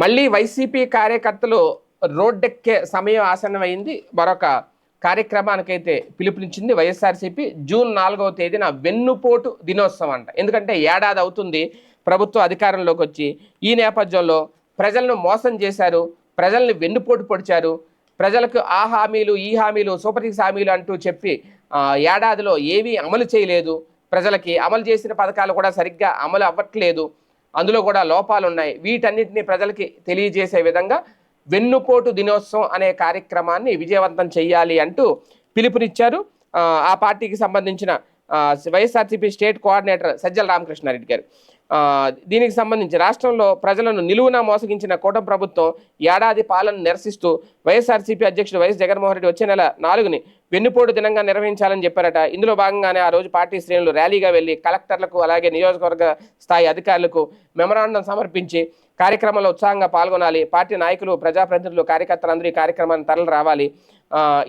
మళ్ళీ వైసీపీ కార్యకర్తలు రోడ్డెక్కే సమయం ఆసన్నమైంది. మరొక కార్యక్రమానికైతే పిలుపునిచ్చింది వైఎస్ఆర్సీపీ. జూన్ నాలుగవ తేదీన వెన్నుపోటు దినోత్సవం అంట. ఎందుకంటే ఏడాది అవుతుంది ప్రభుత్వం అధికారంలోకి వచ్చి. ఈ నేపథ్యంలో ప్రజలను మోసం చేశారు. ప్రజల్ని వెన్నుపోటు పొడిచారు. ప్రజలకు ఆ హామీలు ఈ హామీలు సూపర్ సిక్స్ హామీలు అంటూ చెప్పి ఏడాదిలో ఏమీ అమలు చేయలేదు. ప్రజలకి అమలు చేసిన పథకాలు కూడా సరిగ్గా అమలు అవ్వట్లేదు. అందులో కూడా లోపాలు ఉన్నాయి వీటన్నిటిని ప్రజలకి తెలియజేసే విధంగా వెన్నుపోటు దినోత్సవం అనే కార్యక్రమాన్ని విజయవంతం చేయాలి అంటూ పిలుపునిచ్చారు. ఆ, పార్టీకి సంబంధించిన వైఎస్ఆర్సీపీ స్టేట్ కోఆర్డినేటర్ సజ్జల రామకృష్ణారెడ్డి గారు. దీనికి సంబంధించి రాష్ట్రంలో ప్రజలను నిలువున మోసగించిన కూటమి ప్రభుత్వం ఏడాది పాలన నిరసిస్తూ వైఎస్ఆర్సీపీ అధ్యక్షుడు వైఎస్ జగన్మోహన్ రెడ్డి వచ్చే నెల నాలుగుని వెన్నుపోటు దినంగా నిర్వహించాలని చెప్పారట. ఇందులో భాగంగానే ఆ రోజు పార్టీ శ్రేణులు ర్యాలీగా వెళ్ళి కలెక్టర్లకు అలాగే నియోజకవర్గ స్థాయి అధికారులకు మెమరాండం సమర్పించి కార్యక్రమంలో ఉత్సాహంగా పాల్గొనాలి. పార్టీ నాయకులు ప్రజాప్రతినిధులు కార్యకర్తలందరూ ఈ కార్యక్రమాన్ని తరలి రావాలి.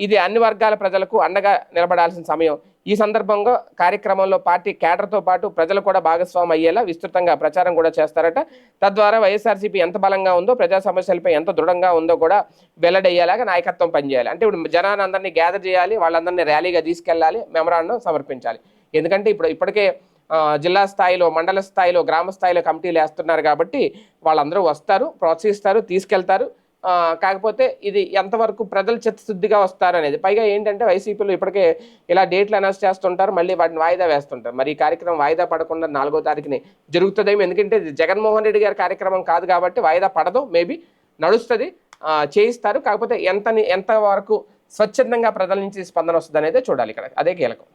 ఇది అన్ని వర్గాల ప్రజలకు అండగా నిలబడాల్సిన సమయం. ఈ సందర్భంగా కార్యక్రమంలో పార్టీ కేడర్తో పాటు ప్రజలు కూడా భాగస్వామి అయ్యేలా విస్తృతంగా ప్రచారం కూడా చేస్తారట. తద్వారా వైఎస్ఆర్సీపీ ఎంత బలంగా ఉందో ప్రజా సమస్యలపై ఎంత దృఢంగా ఉందో కూడా వెల్లడయ్యేలాగా నాయకత్వం పనిచేయాలి. అంటే ఇప్పుడు జనాన్ని గ్యాదర్ చేయాలి వాళ్ళందరినీ ర్యాలీగా తీసుకెళ్ళాలి మెమరాండం సమర్పించాలి. ఎందుకంటే ఇప్పుడు ఇప్పటికే జిల్లా స్థాయిలో మండల స్థాయిలో గ్రామ స్థాయిలో కమిటీలు వేస్తున్నారు కాబట్టి వాళ్ళందరూ వస్తారు ప్రోత్సహిస్తారు తీసుకెళ్తారు. కాకపోతే ఇది ఎంతవరకు ప్రజలు చిత్తశుద్ధిగా వస్తారు అనేది పైగా ఏంటంటే వైసీపీలో ఇప్పటికే ఇలా డేట్లు అనౌన్స్ చేస్తుంటారు మళ్ళీ వాటిని వాయిదా వేస్తుంటారు. మరి ఈ కార్యక్రమం వాయిదా పడకుండా నాలుగో తారీఖుని జరుగుతుందేమో. ఎందుకంటే ఇది జగన్మోహన్ రెడ్డి గారి కార్యక్రమం కాదు కాబట్టి వాయిదా పడదు మేబీ నడుస్తుంది చేయిస్తారు. కాకపోతే ఎంత ఎంత వరకు స్వచ్ఛందంగా ప్రజల నుంచి స్పందన వస్తుంది అనేది చూడాలి ఇక్కడ. అదే కీలకం.